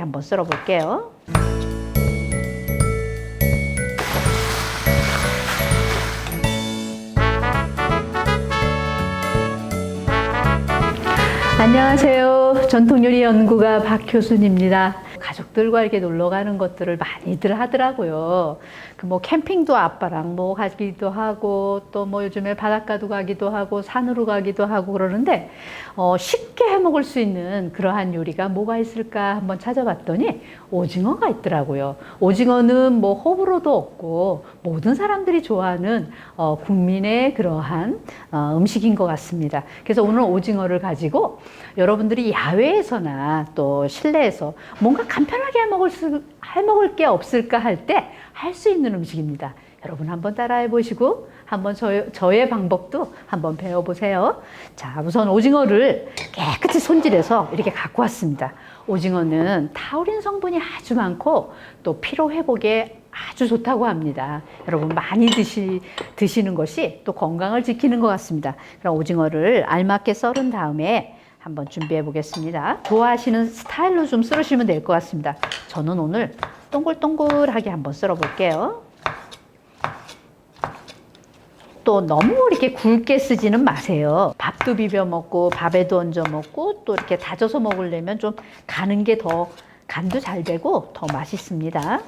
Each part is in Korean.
한번 썰어 볼게요. 안녕하세요. 전통요리 연구가 박효순입니다. 가족들과 이렇게 놀러 가는 것들을 많이들 하더라고요. 그뭐 캠핑도 아빠랑 뭐 가기도 하고 또 뭐 요즘에 바닷가도 가기도 하고 산으로 가기도 하고 그러는데 어 쉽게 해 먹을 수 있는 그러한 요리가 뭐가 있을까 한번 찾아봤더니 오징어가 있더라고요. 오징어는 뭐 호불호도 없고 모든 사람들이 좋아하는 어 국민의 그러한 어 음식인 것 같습니다. 그래서 오늘 오징어를 가지고 여러분들이 야외에서나 또 실내에서 뭔가 간편하게 해 먹을 수, 해 먹을 게 없을까 할 때 할 수 있는 음식입니다. 여러분 한번 따라해 보시고 한번 저, 저의 방법도 한번 배워보세요. 자, 우선 오징어를 깨끗이 손질해서 이렇게 갖고 왔습니다. 오징어는 타우린 성분이 아주 많고 또 피로 회복에 아주 좋다고 합니다. 여러분 많이 드시, 드시는 것이 또 건강을 지키는 것 같습니다. 그럼 오징어를 알맞게 썰은 다음에 한번 준비해 보겠습니다. 좋아하시는 스타일로 좀 썰으시면 될 것 같습니다. 저는 오늘 동글동글하게 한번 썰어 볼게요. 또 너무 이렇게 굵게 쓰지는 마세요. 밥도 비벼 먹고 밥에도 얹어 먹고 또 이렇게 다져서 먹으려면 좀 가는 게 더 간도 잘 되고 더 맛있습니다.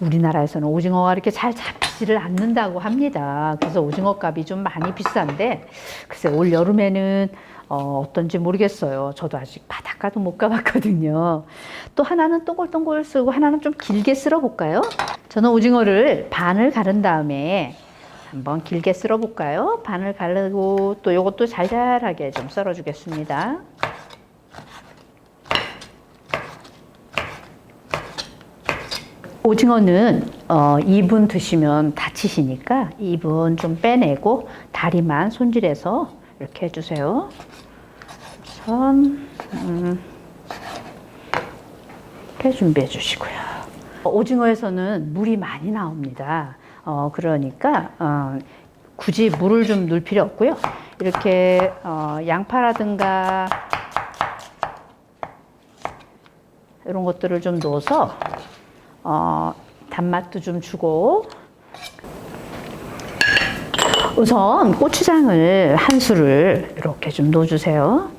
우리나라에서는 오징어가 이렇게 잘 잡 히지를 않는다고 합니다. 그래서 오징어 값이 좀 많이 비싼데 글쎄 올 여름에는 어, 어떤지 모르겠어요. 저도 아직 바닷가도 못 가봤거든요. 또 하나는 동글동글 쓰고 하나는 좀 길게 쓸어 볼까요? 저는 오징어를 반을 가른 다음에 한번 길게 쓸어 볼까요? 반을 가르고 또 이것도 잘잘하게 좀 썰어 주겠습니다. 오징어는 어, 2분 드시면 다치시니까 2분 좀 빼내고 다리만 손질해서 이렇게 해주세요. 우선 음, 이렇게 준비해 주시고요. 오징어에서는 물이 많이 나옵니다. 어, 그러니까 어, 굳이 물을 좀 넣을 필요 없고요. 이렇게 어, 양파라든가 이런 것들을 좀 넣어서 어, 단맛도 좀 주고 우선 고추장을 한 수를 이렇게 좀 넣어주세요.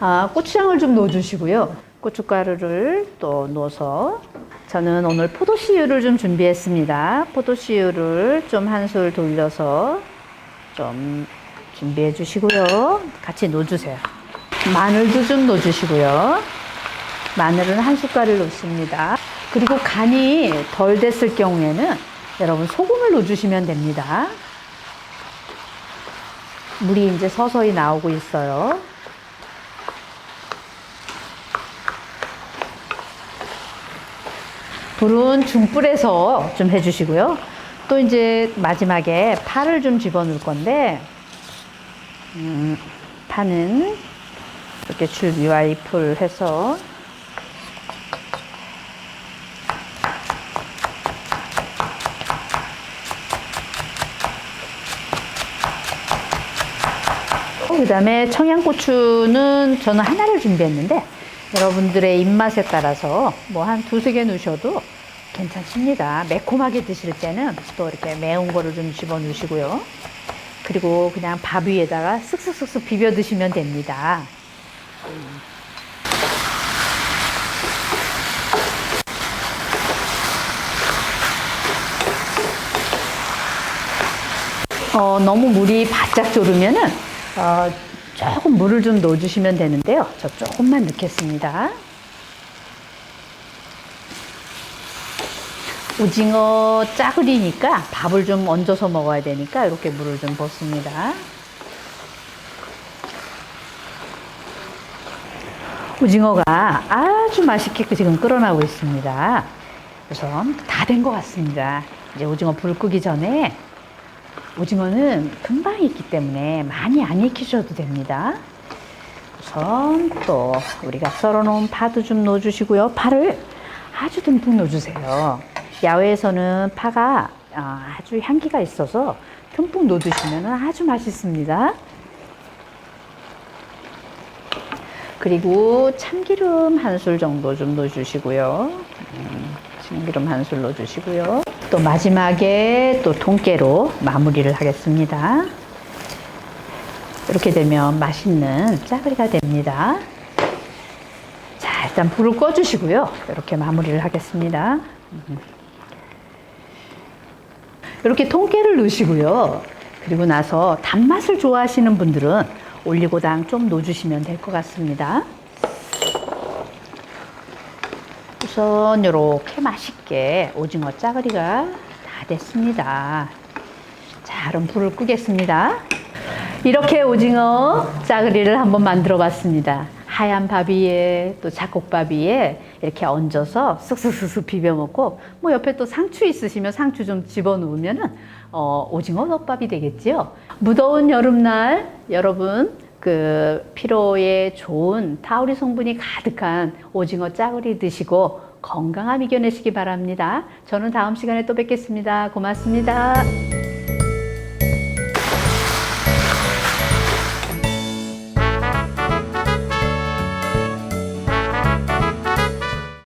아, 고추장을 좀 넣어주시고요. 고춧가루를 또 넣어서 저는 오늘 포도씨유를 좀 준비했습니다. 포도씨유를 좀 한 술 돌려서 좀 준비해 주시고요. 같이 넣어주세요. 마늘도 좀 넣어주시고요. 마늘은 한 숟갈을 넣습니다. 그리고 간이 덜 됐을 경우에는 여러분 소금을 넣어주시면 됩니다. 물이 이제 서서히 나오고 있어요. 불은 중불에서 좀 해주시고요. 또 이제 마지막에 파를 좀 집어넣을 건데, 음, 파는 이렇게 줄기와 잎을 해서 그 다음에 청양고추는 저는 하나를 준비했는데 여러분들의 입맛에 따라서 뭐 한 두세 개 넣으셔도 괜찮습니다. 매콤하게 드실 때는 또 이렇게 매운 거를 좀 집어 넣으시고요. 그리고 그냥 밥 위에다가 쓱쓱쓱쓱 비벼 드시면 됩니다. 어, 너무 물이 바짝 졸으면은 어, 조금 물을 좀 넣어주시면 되는데요. 저 조금만 넣겠습니다. 오징어 짜글이니까 밥을 좀 얹어서 먹어야 되니까 이렇게 물을 좀 붓습니다. 오징어가 아주 맛있게 지금 끓어나고 있습니다. 우선 다 된 것 같습니다. 이제 오징어 불 끄기 전에 오징어는 금방 익기 때문에 많이 안 익히셔도 됩니다. 우선 또 우리가 썰어놓은 파도 좀 넣어주시고요. 파를 아주 듬뿍 넣어주세요. 야외에서는 파가 아, 아주 향기가 있어서 듬뿍 넣어주시면 아주 맛있습니다. 그리고 참기름 한 술 정도 좀 넣어주시고요. 음, 참기름 한 술 넣어주시고요. 또 마지막에 또 통깨로 마무리를 하겠습니다. 이렇게 되면 맛있는 짜글이가 됩니다. 자, 일단 불을 꺼주시고요. 이렇게 마무리를 하겠습니다. 음. 이렇게 통깨를 넣으시고요. 그리고 나서 단맛을 좋아하시는 분들은 올리고당 좀 넣어주시면 될 것 같습니다. 우선 이렇게 맛있게 오징어 짜글이가 다 됐습니다. 자, 그럼 불을 끄겠습니다. 이렇게 오징어 짜글이를 한번 만들어 봤습니다. 하얀 밥 위에 또 잡곡밥 위에 이렇게 얹어서 쓱쓱쓱쓱 비벼 먹고 뭐 옆에 또 상추 있으시면 상추 좀 집어 넣으면은 어, 오징어 덮밥이 되겠지요. 무더운 여름날 여러분 그 피로에 좋은 타우리 성분이 가득한 오징어 짜글이 드시고 건강함 이겨내시기 바랍니다. 저는 다음 시간에 또 뵙겠습니다. 고맙습니다.